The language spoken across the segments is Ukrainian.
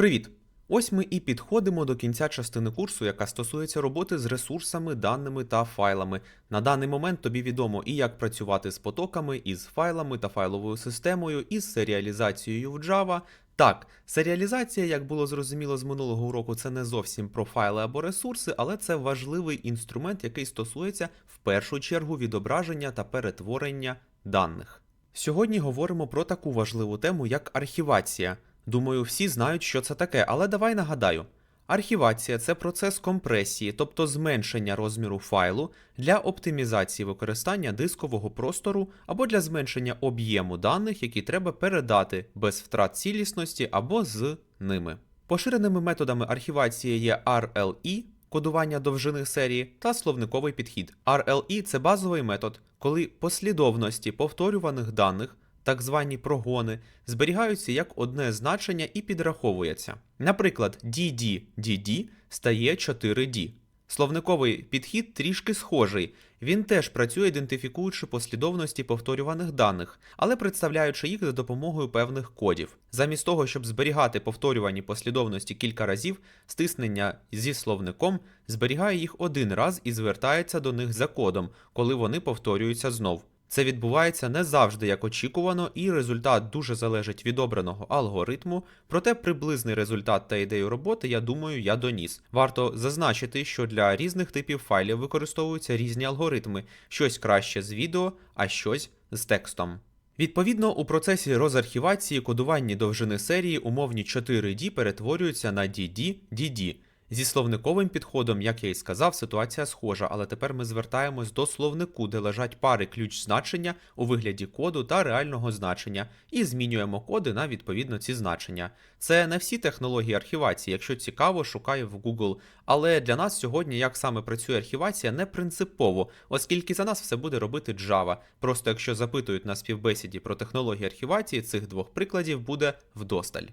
Привіт! Ось ми і підходимо до кінця частини курсу, яка стосується роботи з ресурсами, даними та файлами. На даний момент тобі відомо і як працювати з потоками, із файлами та файловою системою, із серіалізацією в Java. Так, серіалізація, як було зрозуміло з минулого уроку, це не зовсім про файли або ресурси, але це важливий інструмент, який стосується в першу чергу відображення та перетворення даних. Сьогодні говоримо про таку важливу тему, як архівація. Думаю, всі знають, що це таке, але давай нагадаю. Архівація це процес компресії, тобто зменшення розміру файлу для оптимізації використання дискового простору або для зменшення об'єму даних, які треба передати без втрат цілісності або з ними. Поширеними методами архівації є RLE, кодування довжини серії, та словниковий підхід. RLE – це базовий метод, коли послідовності повторюваних даних так звані прогони, зберігаються як одне значення і підраховуються. Наприклад, DD DD стає 4D. Словниковий підхід трішки схожий. Він теж працює, ідентифікуючи послідовності повторюваних даних, але представляючи їх за допомогою певних кодів. Замість того, щоб зберігати повторювані послідовності кілька разів, стиснення зі словником зберігає їх один раз і звертається до них за кодом, коли вони повторюються знов. Це відбувається не завжди як очікувано, і результат дуже залежить від обраного алгоритму, проте приблизний результат та ідею роботи, я думаю, я доніс. Варто зазначити, що для різних типів файлів використовуються різні алгоритми, щось краще з відео, а щось з текстом. Відповідно, у процесі розархівації кодуванні довжини серії умовні 4D перетворюються на DD, DD. Зі словниковим підходом, як я і сказав, ситуація схожа, але тепер ми звертаємось до словнику, де лежать пари ключ значення у вигляді коду та реального значення, і змінюємо коди на відповідно ці значення. Це не всі технології архівації, якщо цікаво, шукаю в Google. Але для нас сьогодні, як саме працює архівація, не принципово, оскільки за нас все буде робити Java. Просто якщо запитують на співбесіді про технології архівації, цих двох прикладів буде вдосталь.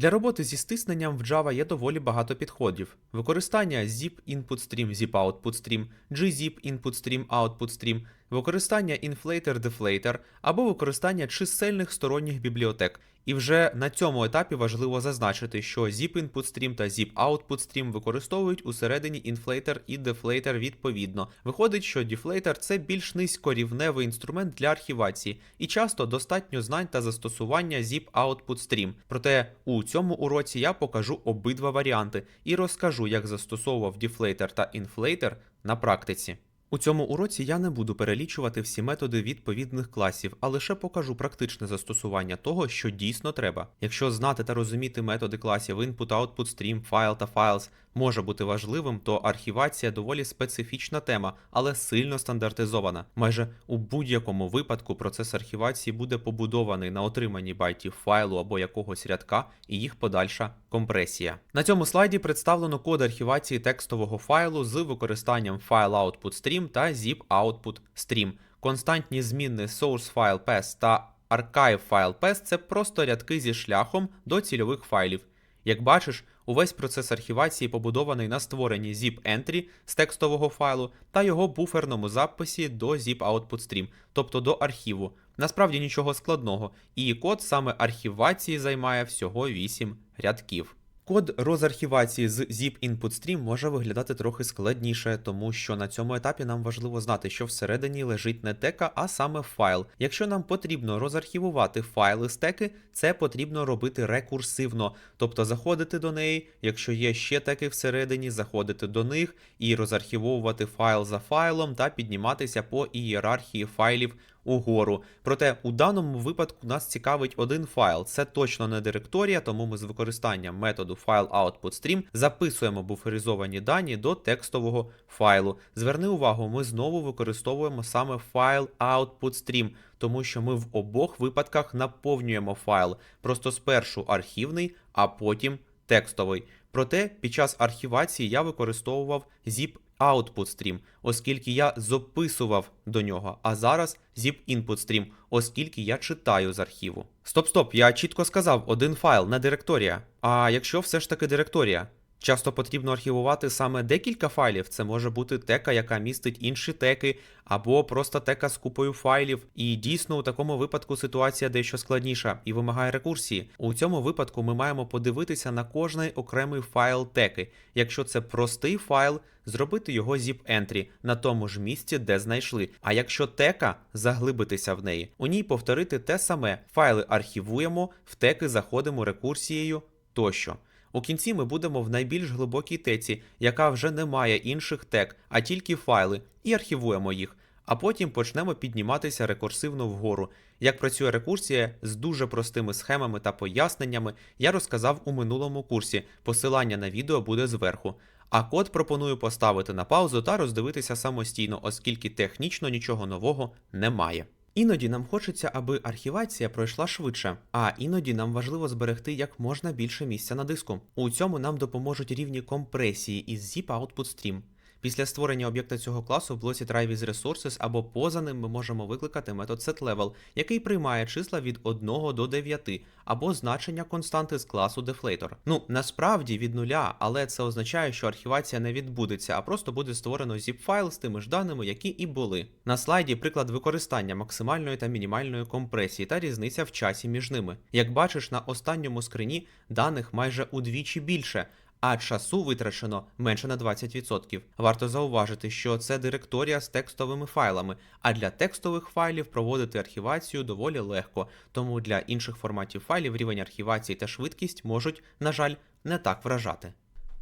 Для роботи зі стисненням в Java є доволі багато підходів: використання zip input stream, zip output stream, gzip input stream, output stream, використання inflator-deflator або використання чисельних сторонніх бібліотек. І вже на цьому етапі важливо зазначити, що zip input stream та zip output stream використовують усередині інфлейтер і дефлейтер відповідно. Виходить, що дефлейтер це більш низькорівневий інструмент для архівації, і часто достатньо знань та застосування zip output stream. Проте у цьому уроці я покажу обидва варіанти і розкажу, як застосовував дефлейтер та інфлейтер на практиці. У цьому уроці я не буду перелічувати всі методи відповідних класів, а лише покажу практичне застосування того, що дійсно треба. Якщо знати та розуміти методи класів input, output, stream, file та files може бути важливим, то архівація доволі специфічна тема, але сильно стандартизована. Майже у будь-якому випадку процес архівації буде побудований на отриманні байтів файлу або якогось рядка і їх подальша компресія. На цьому слайді представлено код архівації текстового файлу з використанням file output stream та zip output stream. Константні змінни source file path та archive file path – це просто рядки зі шляхом до цільових файлів. Як бачиш, увесь процес архівації побудований на створенні zip-entry з текстового файлу та його буферному записі до zip-output stream, тобто до архіву. Насправді нічого складного, і код саме архівації займає всього 8 рядків. Код розархівації з zip input stream може виглядати трохи складніше, тому що на цьому етапі нам важливо знати, що всередині лежить не тека, а саме файл. Якщо нам потрібно розархівувати файли з теки, це потрібно робити рекурсивно, тобто заходити до неї, якщо є ще теки всередині, заходити до них і розархівовувати файл за файлом та підніматися по ієрархії файлів угору. Проте у даному випадку нас цікавить один файл. Це точно не директорія, тому ми з використанням методу file-output-stream записуємо буферизовані дані до текстового файлу. Зверни увагу, ми знову використовуємо саме файл output-stream, тому що ми в обох випадках наповнюємо файл. Просто спершу архівний, а потім текстовий. Проте під час архівації я використовував zip output stream, оскільки я записував до нього, а зараз zip input stream, оскільки я читаю з архіву. Стоп, стоп, я чітко сказав один файл, не директорія. А якщо все ж таки директорія? Часто потрібно архівувати саме декілька файлів. Це може бути тека, яка містить інші теки, або просто тека з купою файлів. І дійсно у такому випадку ситуація дещо складніша і вимагає рекурсії. У цьому випадку ми маємо подивитися на кожний окремий файл теки. Якщо це простий файл, зробити його zip-entry на тому ж місці, де знайшли. А якщо тека, заглибитися в неї. У ній повторити те саме. Файли архівуємо, в теки заходимо рекурсією тощо. У кінці ми будемо в найбільш глибокій теці, яка вже не має інших тег, а тільки файли, і архівуємо їх. А потім почнемо підніматися рекурсивно вгору. Як працює рекурсія з дуже простими схемами та поясненнями, я розказав у минулому курсі. Посилання на відео буде зверху. А код пропоную поставити на паузу та роздивитися самостійно, оскільки технічно нічого нового немає. Іноді нам хочеться, аби архівація пройшла швидше, а іноді нам важливо зберегти як можна більше місця на диску. У цьому нам допоможуть рівні компресії із zip output stream. Після створення об'єкта цього класу в блоці try with resources або поза ним ми можемо викликати метод setLevel, який приймає числа від 1 до 9, або значення константи з класу deflator. Ну, насправді від нуля, але це означає, що архівація не відбудеться, а просто буде створено zip-файл з тими ж даними, які і були. На слайді приклад використання максимальної та мінімальної компресії та різниця в часі між ними. Як бачиш, на останньому скрині даних майже удвічі більше а часу витрачено менше на 20%. Варто зауважити, що це директорія з текстовими файлами, а для текстових файлів проводити архівацію доволі легко, тому для інших форматів файлів рівень архівації та швидкість можуть, на жаль, не так вражати.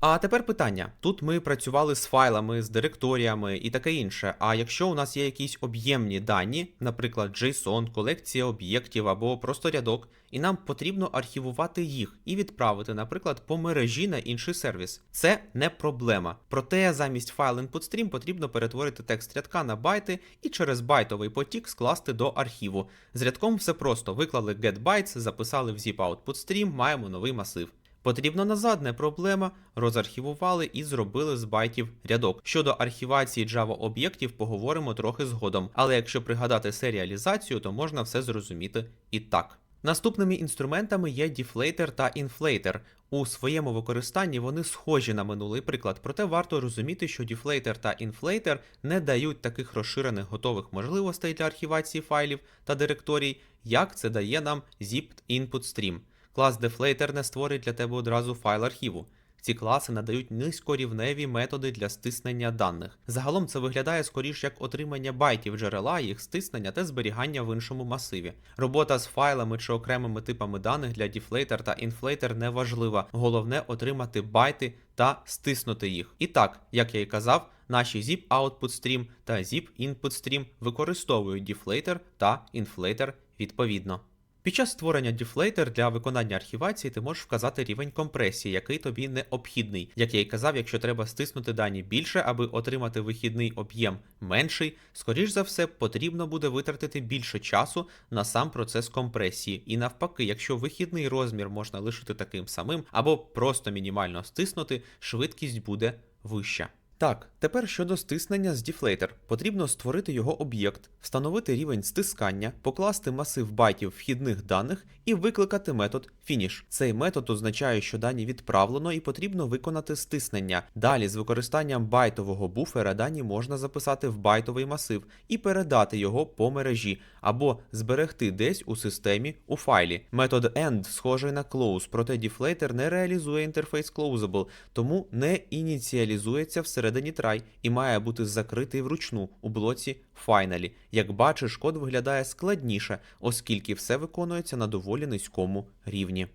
А тепер питання: тут ми працювали з файлами, з директоріями і таке інше. А якщо у нас є якісь об'ємні дані, наприклад, JSON, колекція об'єктів або просто рядок, і нам потрібно архівувати їх і відправити, наприклад, по мережі на інший сервіс. Це не проблема. Проте замість файл input потрібно перетворити текст рядка на байти і через байтовий потік скласти до архіву. З рядком все просто виклали getBytes, записали в zip output stream, маємо новий масив. Потрібно назад, не проблема, розархівували і зробили з байтів рядок. Щодо архівації Java об'єктів поговоримо трохи згодом, але якщо пригадати серіалізацію, то можна все зрозуміти і так. Наступними інструментами є Deflator та Inflator. У своєму використанні вони схожі на минулий приклад, проте варто розуміти, що Deflator та Inflator не дають таких розширених готових можливостей для архівації файлів та директорій, як це дає нам Zipped Input Stream. Клас Deflator не створить для тебе одразу файл архіву. Ці класи надають низькорівневі методи для стиснення даних. Загалом це виглядає скоріш як отримання байтів джерела, їх стиснення та зберігання в іншому масиві. Робота з файлами чи окремими типами даних для Deflator та Inflator не важлива. Головне отримати байти та стиснути їх. І так, як я і казав, наші zip output stream та zip input stream використовують Deflator та Inflator відповідно. Під час створення Deflator для виконання архівації ти можеш вказати рівень компресії, який тобі необхідний. Як я й казав, якщо треба стиснути дані більше, аби отримати вихідний об'єм менший, скоріш за все, потрібно буде витратити більше часу на сам процес компресії. І навпаки, якщо вихідний розмір можна лишити таким самим, або просто мінімально стиснути, швидкість буде вища. Так, тепер щодо стиснення з Deflator. Потрібно створити його об'єкт, встановити рівень стискання, покласти масив байтів вхідних даних і викликати метод Finish. Цей метод означає, що дані відправлено і потрібно виконати стиснення. Далі з використанням байтового буфера дані можна записати в байтовий масив і передати його по мережі, або зберегти десь у системі у файлі. Метод End схожий на close, проте Deflator не реалізує інтерфейс closable, тому не ініціалізується всередині try і має бути закритий вручну у блоці Finally. Як бачиш, код виглядає складніше, оскільки все виконується на доволі низькому рівні.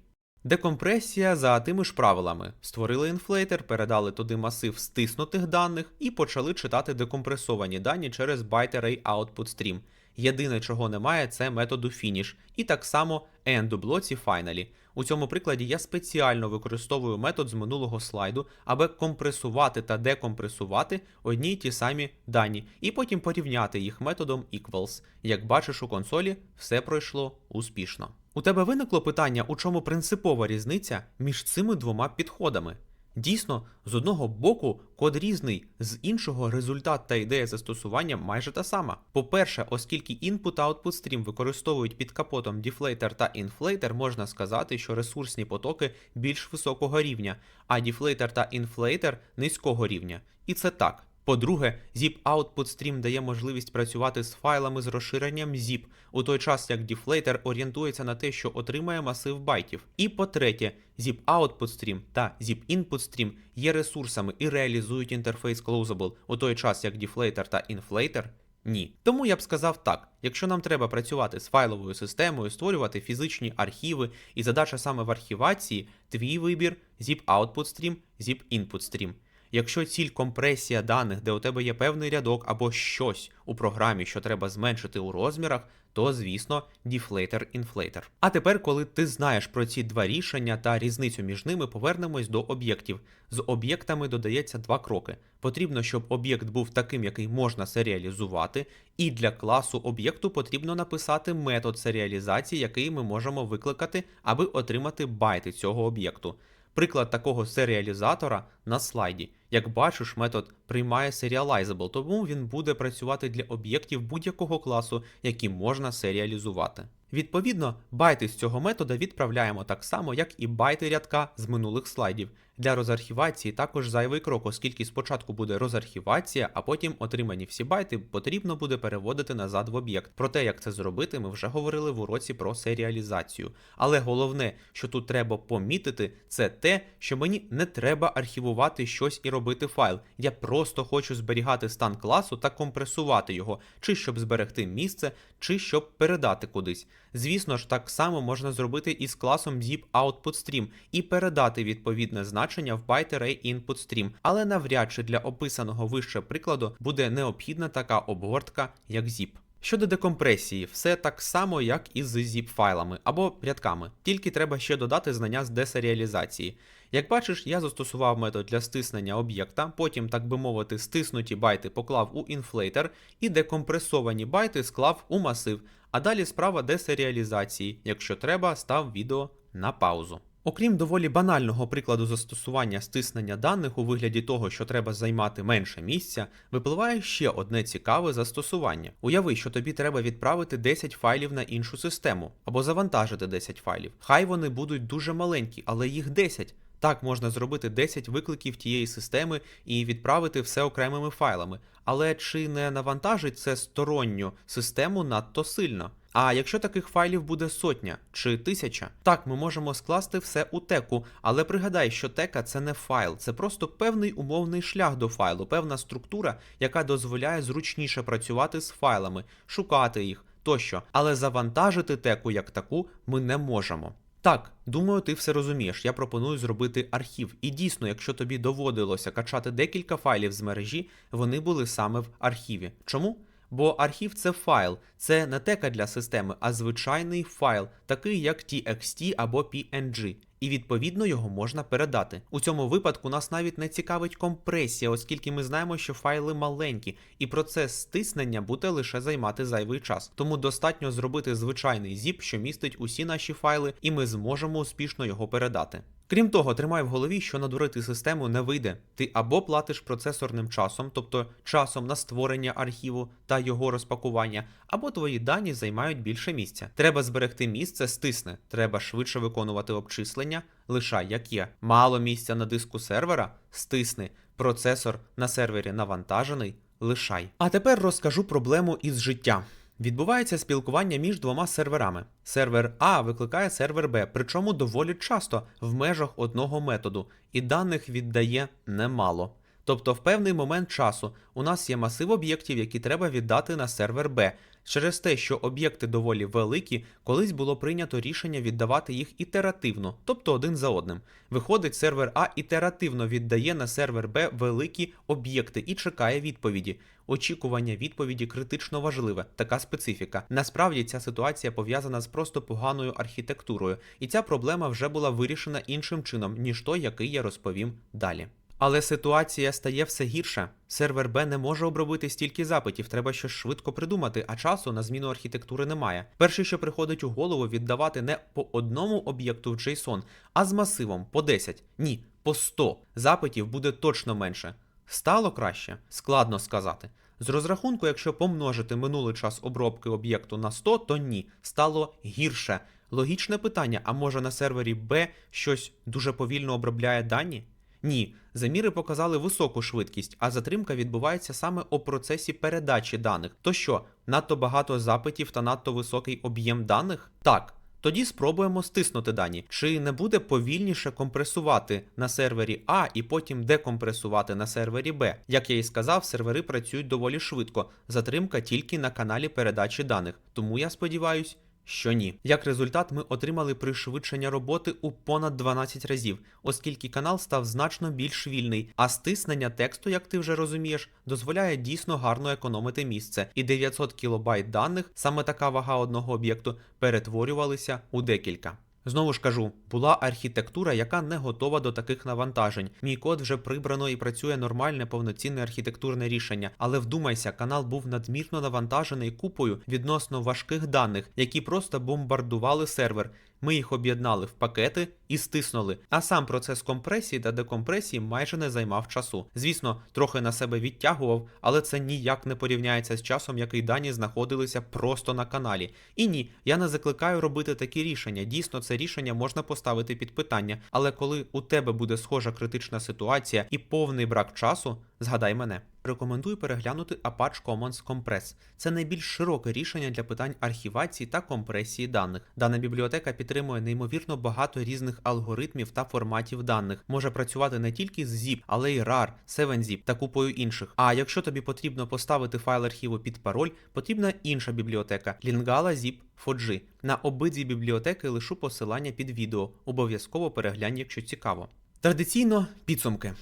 Декомпресія за тими ж правилами. Створили інфлейтер, передали туди масив стиснутих даних і почали читати декомпресовані дані через byte array output stream. Єдине, чого немає, це методу finish, і так само end у блоці finally. У цьому прикладі я спеціально використовую метод з минулого слайду, аби компресувати та декомпресувати одні й ті самі дані, і потім порівняти їх методом equals. Як бачиш у консолі, все пройшло успішно. У тебе виникло питання, у чому принципова різниця між цими двома підходами? Дійсно, з одного боку код різний, з іншого результат та ідея застосування майже та сама. По-перше, оскільки input та output стрім використовують під капотом дефлейтер та інфлейтер, можна сказати, що ресурсні потоки більш високого рівня, а дефлейтер та інфлейтер низького рівня. І це так. По-друге, zip output stream дає можливість працювати з файлами з розширенням zip, у той час як Deflator орієнтується на те, що отримає масив байтів. І по-третє, zip output stream та zip input stream є ресурсами і реалізують інтерфейс Closable, у той час як Deflator та Inflator ні. Тому я б сказав так: якщо нам треба працювати з файловою системою, створювати фізичні архіви, і задача саме в архівації, твій вибір zip output stream, zip input stream. Якщо ціль компресія даних, де у тебе є певний рядок або щось у програмі, що треба зменшити у розмірах, то звісно дефлейтер-інфлейтер. А тепер, коли ти знаєш про ці два рішення та різницю між ними, повернемось до об'єктів. З об'єктами додається два кроки. Потрібно, щоб об'єкт був таким, який можна серіалізувати, і для класу об'єкту потрібно написати метод серіалізації, який ми можемо викликати, аби отримати байти цього об'єкту. Приклад такого серіалізатора на слайді. Як бачиш, метод приймає serializable, тому він буде працювати для об'єктів будь-якого класу, які можна серіалізувати. Відповідно, байти з цього метода відправляємо так само, як і байти рядка з минулих слайдів. Для розархівації також зайвий крок, оскільки спочатку буде розархівація, а потім отримані всі байти потрібно буде переводити назад в об'єкт. Про те, як це зробити, ми вже говорили в уроці про серіалізацію. Але головне, що тут треба помітити, це те, що мені не треба архівувати щось і робити файл. Я просто хочу зберігати стан класу та компресувати його, чи щоб зберегти місце, чи щоб передати кудись. Звісно ж, так само можна зробити і з класом zip output stream і передати відповідне значення в byte array input stream, але навряд чи для описаного вище прикладу буде необхідна така обгортка, як zip. Щодо декомпресії, все так само, як і з zip файлами або рядками, тільки треба ще додати знання з десеріалізації. Як бачиш, я застосував метод для стиснення об'єкта, потім, так би мовити, стиснуті байти поклав у інфлейтер і декомпресовані байти склав у масив, а далі справа десеріалізації. Якщо треба, став відео на паузу. Окрім доволі банального прикладу застосування стиснення даних у вигляді того, що треба займати менше місця, випливає ще одне цікаве застосування. Уяви, що тобі треба відправити 10 файлів на іншу систему або завантажити 10 файлів. Хай вони будуть дуже маленькі, але їх 10. Так можна зробити 10 викликів тієї системи і відправити все окремими файлами. Але чи не навантажить це сторонню систему надто сильно? А якщо таких файлів буде сотня чи тисяча, так ми можемо скласти все у теку, але пригадай, що тека це не файл, це просто певний умовний шлях до файлу, певна структура, яка дозволяє зручніше працювати з файлами, шукати їх тощо. Але завантажити теку як таку ми не можемо. Так, думаю, ти все розумієш. Я пропоную зробити архів. І дійсно, якщо тобі доводилося качати декілька файлів з мережі, вони були саме в архіві. Чому? Бо архів це файл, це не тека для системи, а звичайний файл, такий як TXT або PNG. І відповідно його можна передати. У цьому випадку нас навіть не цікавить компресія, оскільки ми знаємо, що файли маленькі, і процес стиснення буде лише займати зайвий час. Тому достатньо зробити звичайний zip, що містить усі наші файли, і ми зможемо успішно його передати. Крім того, тримай в голові, що надурити систему не вийде. Ти або платиш процесорним часом, тобто часом на створення архіву та його розпакування, або твої дані займають більше місця. Треба зберегти місце, стисне, треба швидше виконувати обчислення, лишай як є. Мало місця на диску сервера, стисни, процесор на сервері навантажений, лишай. А тепер розкажу проблему із життя. Відбувається спілкування між двома серверами. Сервер А викликає сервер Б, причому доволі часто в межах одного методу, і даних віддає немало. Тобто в певний момент часу у нас є масив об'єктів, які треба віддати на сервер Б. Через те, що об'єкти доволі великі, колись було прийнято рішення віддавати їх ітеративно, тобто один за одним. Виходить, сервер А ітеративно віддає на сервер Б великі об'єкти і чекає відповіді. Очікування відповіді критично важливе, така специфіка. Насправді ця ситуація пов'язана з просто поганою архітектурою, і ця проблема вже була вирішена іншим чином, ніж той, який я розповім далі. Але ситуація стає все гірше. Сервер Б не може обробити стільки запитів, треба щось швидко придумати, а часу на зміну архітектури немає. Перше, що приходить у голову, віддавати не по одному об'єкту в JSON, а з масивом по 10. Ні, по 100. Запитів буде точно менше. Стало краще? Складно сказати. З розрахунку, якщо помножити минулий час обробки об'єкту на 100, то ні, стало гірше. Логічне питання: а може на сервері B щось дуже повільно обробляє дані? Ні, заміри показали високу швидкість, а затримка відбувається саме у процесі передачі даних. То що, надто багато запитів та надто високий об'єм даних? Так. Тоді спробуємо стиснути дані. Чи не буде повільніше компресувати на сервері А і потім декомпресувати на сервері Б? Як я і сказав, сервери працюють доволі швидко. Затримка тільки на каналі передачі даних. Тому я сподіваюсь, що ні. Як результат, ми отримали пришвидшення роботи у понад 12 разів, оскільки канал став значно більш вільний, а стиснення тексту, як ти вже розумієш, дозволяє дійсно гарно економити місце. І 900 кілобайт даних, саме така вага одного об'єкту, перетворювалися у декілька. Знову ж кажу, була архітектура, яка не готова до таких навантажень. Мій код вже прибрано і працює нормальне повноцінне архітектурне рішення. Але вдумайся, канал був надмірно навантажений купою відносно важких даних, які просто бомбардували сервер. Ми їх об'єднали в пакети і стиснули. А сам процес компресії та декомпресії майже не займав часу. Звісно, трохи на себе відтягував, але це ніяк не порівняється з часом, який дані знаходилися просто на каналі. І ні, я не закликаю робити такі рішення. Дійсно, це рішення можна поставити під питання. Але коли у тебе буде схожа критична ситуація і повний брак часу, згадай мене. Рекомендую переглянути Apache Commons Compress. Це найбільш широке рішення для питань архівації та компресії даних. Дана бібліотека підтримує неймовірно багато різних алгоритмів та форматів даних. Може працювати не тільки з ZIP, але й RAR, 7zip та купою інших. А якщо тобі потрібно поставити файл архіву під пароль, потрібна інша бібліотека Lingala Zip 4G. На обидві бібліотеки лишу посилання під відео. Обов'язково переглянь, якщо цікаво. Традиційно підсумки.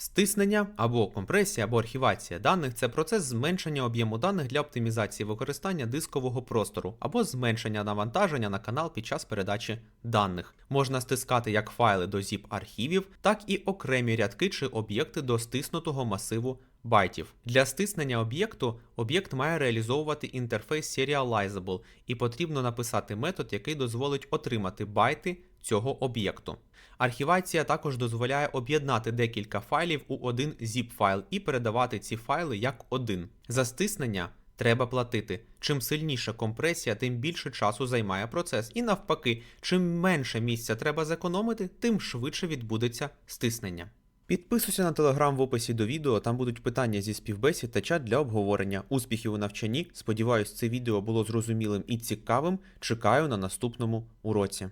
Стиснення або компресія, або архівація даних це процес зменшення об'єму даних для оптимізації використання дискового простору або зменшення навантаження на канал під час передачі даних. Можна стискати як файли до zip архівів, так і окремі рядки чи об'єкти до стиснутого масиву байтів. Для стиснення об'єкту об'єкт має реалізовувати інтерфейс Serializable і потрібно написати метод, який дозволить отримати байти цього об'єкту. Архівація також дозволяє об'єднати декілька файлів у один zip файл і передавати ці файли як один. За стиснення треба платити. Чим сильніша компресія, тим більше часу займає процес. І навпаки, чим менше місця треба зекономити, тим швидше відбудеться стиснення. Підписуйся на телеграм в описі до відео, там будуть питання зі співбесід та чат для обговорення. Успіхів у навчанні. Сподіваюсь, це відео було зрозумілим і цікавим. Чекаю на наступному уроці.